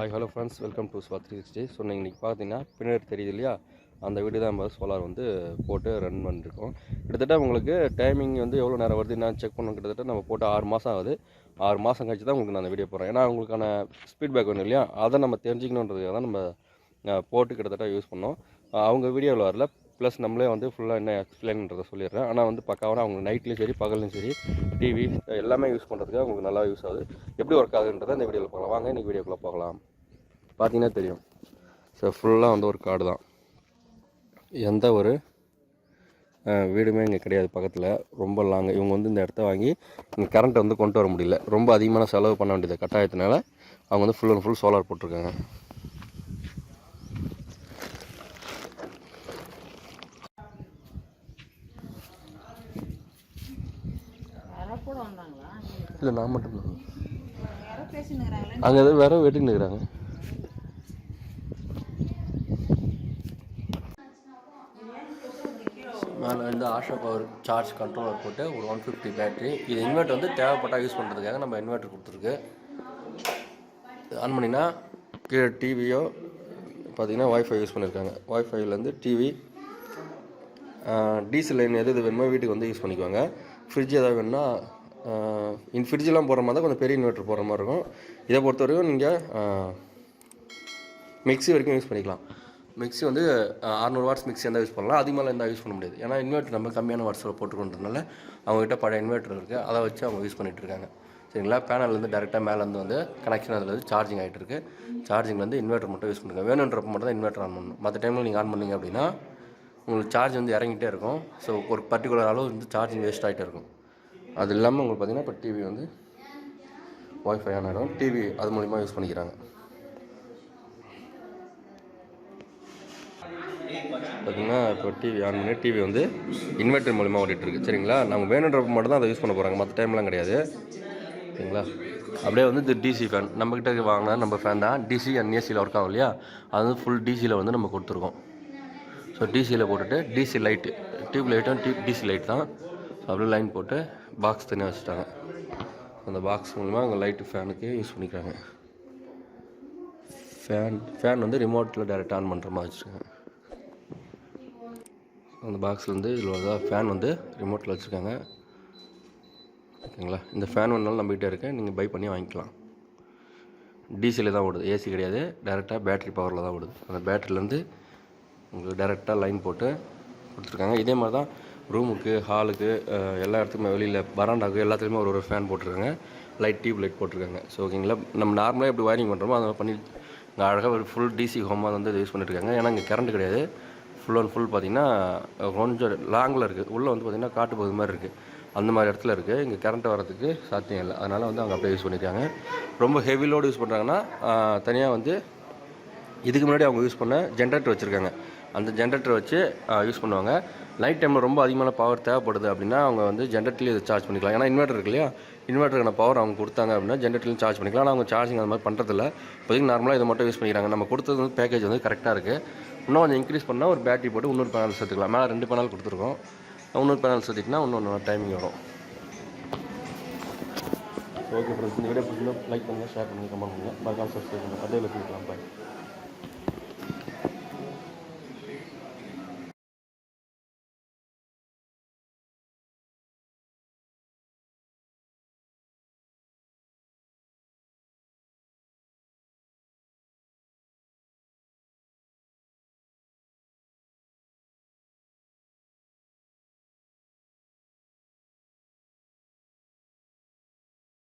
Hi hello friends welcome to ஸ்வா three sixty so நீங்கள் இன்றைக்கி பார்த்தீங்கன்னா பின்னாடி தெரியுது இல்லையா? அந்த வீடு தான் நம்ம சோலார் வந்து போட்டு ரன் பண்ணிருக்கோம். கிட்டத்தட்ட உங்களுக்கு டைமிங் வந்து எவ்வளோ நேரம் வருது நான் செக் பண்ணணும். கிட்டத்தட்ட நம்ம போட்டு ஆறு மாதம் ஆகுது. ஆறு மாதம் கழிச்சு தான் உங்களுக்கு நான் அந்த வீடியோ போடுறேன். ஏன்னா உங்களுக்கான ஸ்பீட் பேக் வேணும் இல்லையா? அதை நம்ம தெரிஞ்சுக்கணுன்றதுக்காக தான் நம்ம போட்டு கிட்டத்தட்ட யூஸ் பண்ணோம். அவங்க வீடியோவில் வரல. ப்ளஸ் நம்மளே வந்து ஃபுல்லாக என்ன எக்ஸ்பிளைன்ன்றதை சொல்லிடுறேன். ஆனால் வந்து பக்காவாக அவங்க நைட்லேயும் சரி பகல்லையும் சரி டிவி எல்லாமே யூஸ் பண்ணுறதுக்கு உங்களுக்கு நல்லா யூஸ் ஆகுது. எப்படி ஒர்க் ஆகுதுன்றதை இந்த வீடியோவில் பார்க்கலாம். வாங்க இன்றைக்கி வீடியோக்குள்ளே போகலாம். பார்த்தீங்கன்னா தெரியும். ஸோ ஃபுல்லாக வந்து ஒரு காடு தான். எந்த ஒரு வீடுமே இங்கே கிடையாது பக்கத்தில். ரொம்ப லாங் இவங்க வந்து இந்த இடத்த வாங்கி இங்கே கரண்ட்டை வந்து கொண்டு வர முடியல. ரொம்ப அதிகமான செலவு பண்ண வேண்டியது கட்டாயத்தினால அவங்க வந்து ஃபுல் அண்ட் ஃபுல் சோலார் போட்டிருக்காங்க. இல்லை நான் மட்டும் அங்கே எதாவது வேற வெட்டின்னு இருக்கிறாங்க மேலே வந்து ஆஷா பவர் சார்ஜ் கண்ட்ரோலர் போட்டு ஒரு ஒன் ஃபிஃப்டி பேட்ரி இது இன்வெர்ட்டர் வந்து தேவைப்பட்டால் யூஸ் பண்ணுறதுக்காக நம்ம இன்வெர்ட்டர் கொடுத்துருக்கு. ஆன் பண்ணினா கீழே டிவியோ பார்த்தீங்கன்னா ஒய்ஃபை யூஸ் பண்ணியிருக்காங்க ஒய்ஃபைலேருந்து டிவி டீசல் லைன் எது எது வேணுமோ வீட்டுக்கு வந்து யூஸ் பண்ணிக்குவாங்க. ஃப்ரிட்ஜ் எதாவது வேணும்னா இன் ஃப்ரிட்ஜெலாம் போடுற மாதிரி தான் கொஞ்சம் பெரிய இன்வெர்ட்டர் போகிற மாதிரி இருக்கும். இதை பொறுத்த வரைக்கும் நீங்கள் மிக்ஸி வரைக்கும் யூஸ் பண்ணிக்கலாம். மிக்ஸி வந்து அறநூறு வாட்ஸ் மிக்ஸி எந்த யூஸ் பண்ணலாம். அதிகமாக இருந்தால் யூஸ் பண்ண முடியாது. ஏன்னா இன்வெர்ட்டர் நம்ம கம்மியான வாட்ஸில் போட்டுக்கொண்டதுனால அவங்ககிட்ட பழைய இன்வெர்ட்டர் இருக்குது அதை வச்சு அவங்க யூஸ் பண்ணிகிட்டு இருக்காங்க. சரிங்களா? பேனல்லேருந்து டேரெக்டாக மேலேருந்து வந்து கனெக்ஷன் அதில் வந்து சார்ஜிங் ஆகிட்டு இருக்கு. சார்ஜிங் வந்து இன்வெர்ட்டர் மட்டும் யூஸ் பண்ணுங்க வேணுன்றப்ப மட்டும் தான் இன்வெர்ட்டர் ஆன் பண்ணணும். மற்ற டைமில் நீங்கள் ஆன் பண்ணீங்க அப்படின்னா உங்களுக்கு சார்ஜ் வந்து இறங்கிட்டே இருக்கும். ஸோ ஒரு பர்டிகுலர் அளவு வந்து சார்ஜிங் வேஸ்ட் ஆகிட்டே இருக்கும். அது இல்லாமல் உங்களுக்கு பார்த்தீங்கன்னா இப்போ டிவி வந்து ஒய்ஃபை ஆன் ஆகிடும் டிவி அது மூலிமா யூஸ் பண்ணிக்கிறாங்க. பார்த்தீங்கன்னா இப்போ டிவி ஆன் பண்ணி டிவி வந்து இன்வெர்ட்டர் மூலிமா ஓடிட்டுருக்கு. சரிங்களா? நம்ம வேணுன்றப்ப மட்டும் தான் அதை யூஸ் பண்ண போகிறாங்க மற்ற டைம்லாம் கிடையாது. சரிங்களா? அப்படியே வந்து இது டிசி ஃபேன் நம்மக்கிட்ட வாங்கினா நம்ம ஃபேன் தான். டிசி அண்ட் ஏசியில் ஒர்க் ஆகும் இல்லையா? அது வந்து ஃபுல் டிசியில் வந்து நம்ம கொடுத்துருக்கோம். ஸோ டிசியில் போட்டுட்டு டிசி லைட்டு டியூப் லைட்டும் டியூப் டிசி லைட் தான். ஸோ அப்படியே லைன் போட்டு பாக்ஸ் தனியாக வச்சுட்டாங்க. அந்த பாக்ஸ் மூலிமா அங்கே லைட்டு ஃபேனுக்கு யூஸ் பண்ணிக்கிறாங்க. ஃபேன் ஃபேன் வந்து ரிமோட்டில் டேரெக்ட் ஆன் பண்ணுற மாதிரி வச்சுருக்காங்க. அந்த பாக்ஸில் வந்து இதில் தான் ஃபேன் வந்து ரிமோட்டில் வச்சுருக்காங்க. ஓகேங்களா? இந்த ஃபேன் ஒன்றாலும் நம்பிக்கிட்டே இருக்கேன் நீங்கள் பை பண்ணி வாங்கிக்கலாம். டீசலில் தான் ஓடுது. ஏசி கிடையாது. டேரெக்டாக பேட்டரி பவரில் தான் ஓடுது. அந்த பேட்டரிலேருந்து உங்களுக்கு டேரெக்டாக லைன் போட்டு கொடுத்துருக்காங்க. இதே மாதிரி தான் ரூமுக்கு ஹாலுக்கு எல்லா இடத்துக்குமே வெளியில் பராண்டாக்கு எல்லாத்துலேயுமே ஒரு ஒரு ஃபேன் போட்டிருக்காங்க. லைட் டியூப் லைட் போட்டிருக்காங்க. ஸோ ஓகேங்களா? நம்ம நார்மலாக எப்படி வயரிங் பண்ணுறோமோ அதை பண்ணி இங்கே அழகாக ஒரு ஃபுல் டிசி ஹோமாக வந்து யூஸ் பண்ணிட்டுருக்காங்க ஏன்னா இங்கே கரண்ட் கிடையாது. ஃபுல் அண்ட் ஃபுல் பார்த்தீங்கன்னா கொஞ்சம் லாங்கில் இருக்குது உள்ளே வந்து பார்த்திங்கன்னா காட்டு பகுதி மாதிரி இருக்குது அந்த மாதிரி இடத்துல இருக்குது இங்கே கரண்ட் வரதுக்கு சாத்தியம் இல்லை. அதனால் வந்து அவங்க அப்படியே யூஸ் பண்ணியிருக்காங்க ரொம்ப ஹெவி லோடு யூஸ் பண்ணுறாங்கன்னா தனியாக வந்து இதுக்கு முன்னாடி அவங்க யூஸ் பண்ண ஜென்ரேட்டர் வச்சுருக்காங்க. அந்த ஜென்ரேட்டரை வச்சு யூஸ் பண்ணுவாங்க. நைட் டைமில் ரொம்ப அதிகமான பவர் தேவைப்படுது அப்படின்னா அவங்க வந்து ஜென்ரேட்டர்லேயே இதை சார்ஜ் பண்ணிக்கலாம். ஏன்னா இன்வெர்டர் இருக்கு இல்லையா? இன்வெர்ட்டருக்கான பவர் அவங்க கொடுத்தாங்க அப்படின்னா ஜென்ரேட்டர்லையும் சார்ஜ் பண்ணிக்கலாம். ஆனால் அவங்க சார்ஜிங் அந்த மாதிரி பண்ணுறதில்ல இப்போதைக்கு நார்மலாக இதை மட்டும் யூஸ் பண்ணிக்கிறாங்க. நம்ம கொடுத்தது வந்து பேக்கேஜ் வந்து கரெக்டாக இருக்குது இன்னும் கொஞ்சம் இன்க்ரீஸ் பண்ணால் ஒரு பேட்டரி போட்டு இன்னொரு பேனல் சேர்த்துக்கலாம். மேலே ரெண்டு பேனல் கொடுத்துருக்கோம். இன்னொரு பேனல் சேர்த்திட்டுனா இன்னொன்று டைமிங் வரும். ஓகே ஃப்ரெண்ட்ஸ் இந்த வீடியோ பிடிச்சிருந்தா லைக் பண்ணுங்கள் ஷேர் பண்ணுங்கள் கமெண்ட் பண்ணுங்கள் மறக்காமல் சப்ஸ்கிரைப் பண்ணுங்கள் அதே வச்சுக்கலாம் பாய்